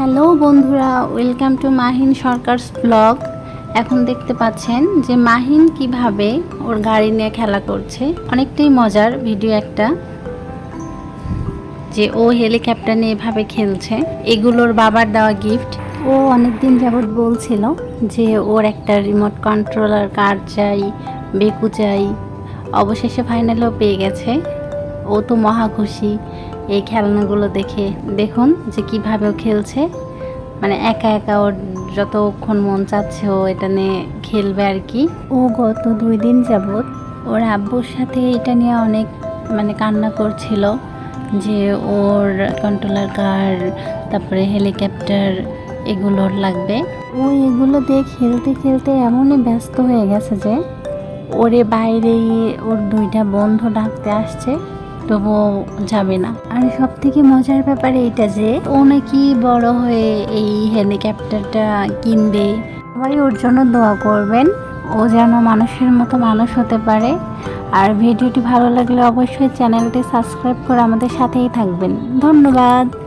Hello বন্ধুরা, welcome to Mahin Sarkar's blog. এখন দেখতে পাচ্ছেন যে মাহিন কীভাবে ওর গাড়ি নিয়ে খেলা করছে। অনেকটাই মজার ভিডিও একটা, যে ও হেলিকপ্টার নিয়ে এভাবে খেলছে। এগুলোর বাবার দেওয়া গিফট ও অনেকদিন যাবৎ বলছিল যে ওর একটা রিমোট কন্ট্রোলার কার চাই, বেকু চাই। অবশেষে ফাইনালও পেয়ে গেছে। ও তো মহা খুশি। এই খেলনাগুলো দেখে, দেখুন যে কীভাবে ও খেলছে। মানে একা একা ওর যতক্ষণ মন চাচ্ছে ও এটা নিয়ে খেলবে আর কি। ও গত দুই দিন যাবৎ ওর আব্বুর সাথে এটা নিয়ে অনেক মানে কান্না করছিল যে ওর কন্ট্রোলার কার তারপরে হেলিকপ্টার এগুলোর লাগবে। ও এগুলো দিয়ে খেলতে খেলতে এমনই ব্যস্ত হয়ে গেছে যে ওরে বাইরে ওর দুইটা বন্ধু ডাকতে আসছে। তবুও যাবে না। আর সব থেকে মজার ব্যাপার এটা যে, ও নাকি বড় হয়ে এই হেলিকপ্টারটা কিনবে। সবাই ওর জন্য দোয়া করবেন, ও যেন মানুষের মতো মানুষ হতে পারে। আর ভিডিওটি ভালো লাগলে অবশ্যই চ্যানেলটি সাবস্ক্রাইব করে আমাদের সাথেই থাকবেন। ধন্যবাদ।